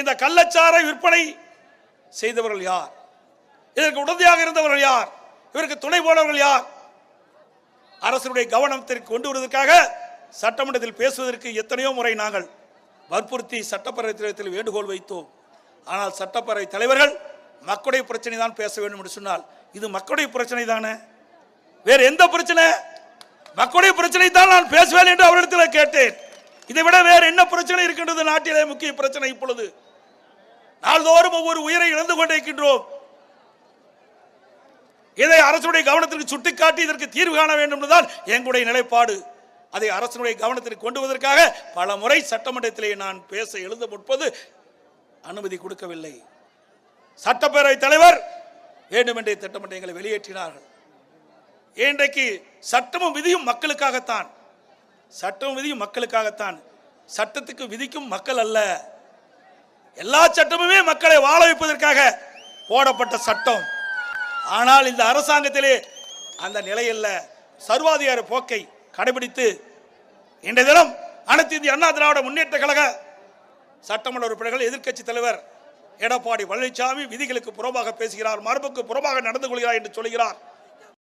இந்த கள்ளச்சாரை விற்பனை செய்தவர்கள் யார்? இதற்கு உடந்தையாக இருந்தவர்கள் யார்? இவருக்கு துணை போனவர்கள் யார்? அரசனுடைய கவனத்திற்கு கொண்டு வருவதற்காக சட்டமன்றத்தில் பேசுவதற்கு எத்தனையோ முறை நாங்கள் வற்புறுத்தி சட்டப்பேரவைத்தில் வேண்டுகோள் வைத்தோம். ஆனால் சட்டப்பேரவை தலைவர்கள் மக்களுடைய பிரச்சனை தான் பேச வேண்டும் என்று சொன்னால் இது மக்களுடைய பிரச்சனை தானே? வேறு எந்த பிரச்சனை? மக்களுடைய பிரச்சனை தான் நான் பேசுவேன் என்று அவரிடத்தில் கேட்டேன். இதை விட வேறு என்ன பிரச்சனை இருக்கின்றது? நாட்டிலே முக்கிய பிரச்சனை இப்பொழுது. நாள்தோறும் ஒவ்வொரு உயிரை இழந்து கொண்டிருக்கின்றோம். இதை அரசுடைய கவனத்திற்கு சுட்டிக்காட்டி இதற்கு தீர்வு காண வேண்டும் என்றுதான் எங்களுடைய நிலைப்பாடு. அதை அரசனுடைய கவனத்திற்கு கொண்டு வருவதற்காக பல முறை சட்டமன்றத்திலே நான் பேச எழுத முற்பது அனுமதி கொடுக்கவில்லை. சட்டப்பேரவை தலைவர் வேண்டுமென்றே திட்டமிட்டு எங்களை வெளியேற்றினார்கள். இன்றைக்கு சட்டமும் விதியும் மக்களுக்காகத்தான். சட்டம் விதியும் மக்களுக்காகத்தான். சட்டத்துக்கு விதிக்கும் மக்கள் அல்ல. எல்லா சட்டமுமே மக்களை வாழ வைப்பதற்காக போடப்பட்ட சட்டம். ஆனால் இந்த அரசாங்கத்திலே அந்த நிலையில் சர்வாதிகார போக்கை கடைபிடித்து இன்றைய தினம் அனைத்து இந்திய அண்ணா திராவிட முன்னேற்ற கழக சட்டமன்ற உறுப்பினர்கள் எதிர்க்கட்சி தலைவர் எடப்பாடி பழனிசாமி விதிகளுக்கு புறம்பாக பேசுகிறார் மரபுக்கு புறம்பாக நடந்து கொள்கிறார் என்று சொல்கிறார்.